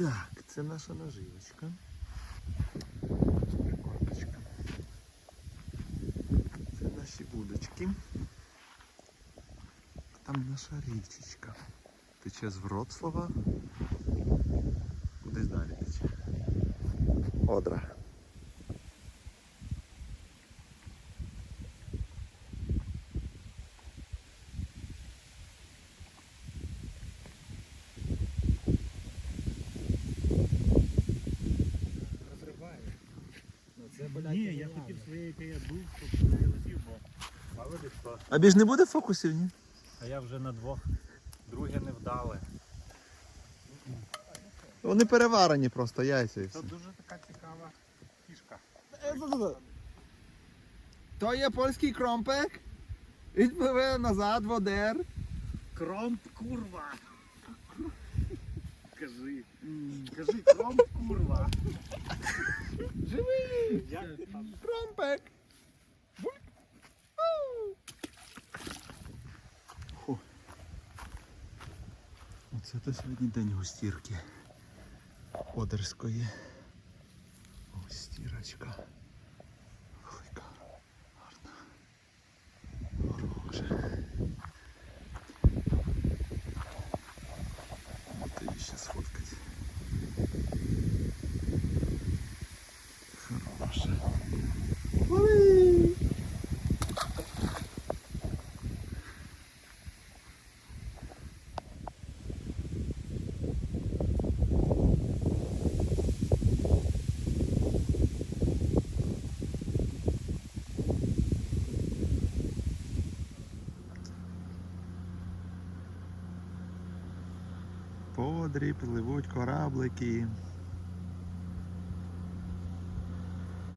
Так, це наша наживочка. Прикормочка. Це наші удочки. Там наша річечка. Тече з Вроцлава. Кудись далі тече. Одра. Блядь, Ні, я хотів своєї, яке я був, щоб не летів, бо а видиш що, А більш не буде фокусів, ні? а я вже на двох. Друге не вдале. Вони переварені просто, яйця і Це дуже така цікава фішка. То є польський кромпек. Відпливе назад в Одер. Кромп курва. Кажи. Кажи кромп курва. Живий! Як ти там? Ау! Оце то сьогодні день густірки. Одерської. Густірочка. Подрі пливуть кораблики.